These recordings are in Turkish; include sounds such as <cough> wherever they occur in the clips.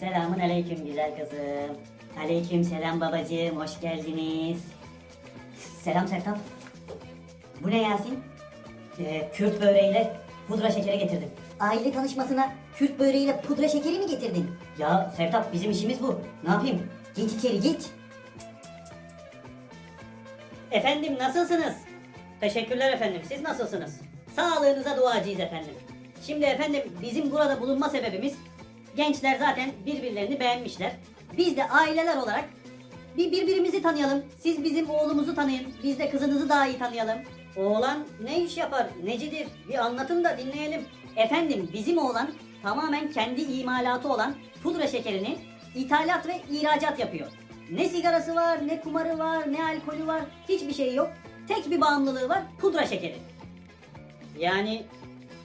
Selamun aleyküm güzel kızım. Aleyküm selam babacığım, hoş geldiniz. Selam Sertap. Bu ne Yasin? Ee, Kürt böreğiyle pudra şekeri getirdim. Aile tanışmasına Kürt böreğiyle pudra şekeri mi getirdin? Ya Sertap bizim işimiz bu. Ne yapayım? Git içeri git. Efendim nasılsınız? Teşekkürler efendim. Siz nasılsınız? Sağlığınıza duacıyız efendim. Şimdi efendim bizim burada bulunma sebebimiz gençler zaten birbirlerini beğenmişler. Biz de aileler olarak bir birbirimizi tanıyalım. Siz bizim oğlumuzu tanıyın. Biz de kızınızı daha iyi tanıyalım. Oğlan ne iş yapar? Necidir? Bir anlatın da dinleyelim. Efendim bizim oğlan tamamen kendi imalatı olan pudra şekerini ithalat ve ihracat yapıyor. Ne sigarası var, ne kumarı var, ne alkolü var. Hiçbir şey yok. Tek bir bağımlılığı var. Pudra şekeri. Yani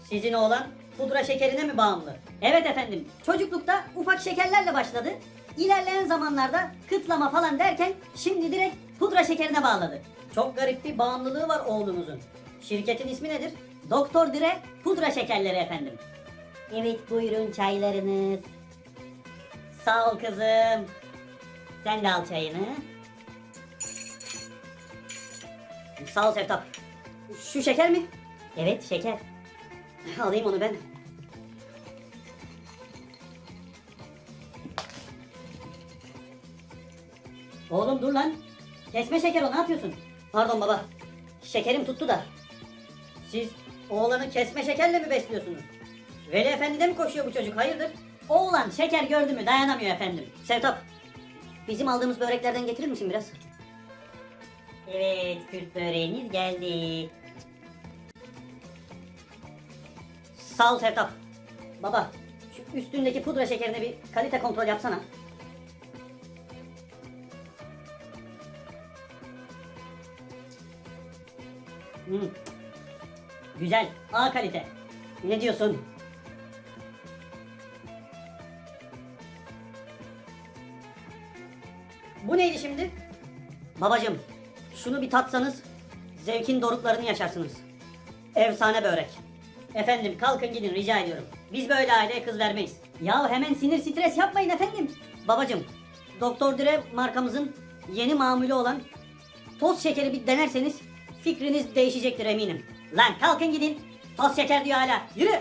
sizin oğlan pudra şekerine mi bağımlı? Evet efendim. Çocuklukta ufak şekerlerle başladı. İlerleyen zamanlarda kıtlama falan derken şimdi direkt pudra şekerine bağladı. Çok garip bir bağımlılığı var oğlunuzun. Şirketin ismi nedir? Doktor Dire Pudra Şekerleri efendim. Evet buyurun çaylarınız. Sağ ol kızım. Sen de al çayını. Sağ ol Seftap. Şu şeker mi? Evet şeker. Alayım onu ben. Oğlum dur lan. Kesme şeker o ne yapıyorsun? Pardon baba. Şekerim tuttu da. Siz oğlanı kesme şekerle mi besliyorsunuz? Veli Efendi'de mi koşuyor bu çocuk? Hayırdır? Oğlan şeker gördü mü dayanamıyor efendim. Sevtap. Bizim aldığımız böreklerden getirir misin biraz? Evet, Kürt böreğiniz geldi. Sağ ol Sevtap. Baba, şu üstündeki pudra şekerine bir kalite kontrol yapsana. Hmm. Güzel, A kalite. Ne diyorsun? Bu neydi şimdi? Babacım, şunu bir tatsanız zevkin doruklarını yaşarsınız. Efsane börek. Efendim kalkın gidin rica ediyorum. Biz böyle aileye kız vermeyiz. Ya hemen sinir stres yapmayın efendim. Babacım, Doktor Dire markamızın yeni mamülü olan toz şekeri bir denerseniz fikriniz değişecektir eminim. Lan kalkın gidin. Toz şeker diyor hala. Yürü.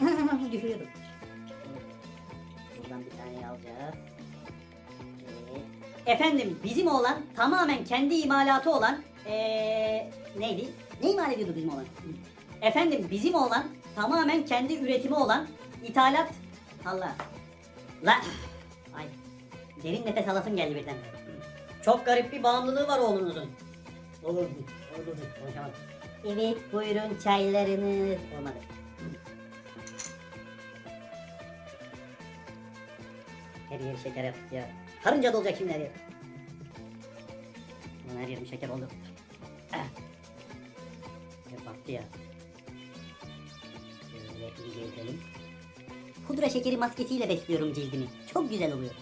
<laughs> Düşürüyordum. Buradan bir tane alacağız. Efendim bizim oğlan tamamen kendi imalatı olan ee, neydi? Ne imal ediyordu bizim oğlan? Efendim bizim oğlan tamamen kendi üretimi olan ithalat Allah. La ay derin nefes alasın geldi birden. Çok garip bir bağımlılığı var oğlunuzun. Olur? Olur? Konuşamadım. Evet buyurun çaylarınız. Olmadı. Her yer şeker yaptık ya. Karınca dolacak şimdi her yer. Her yerim şeker oldu. Ah. Hep battı ya. Şöyle iyice edelim. Pudra şekeri maskesiyle besliyorum cildimi. Çok güzel oluyor.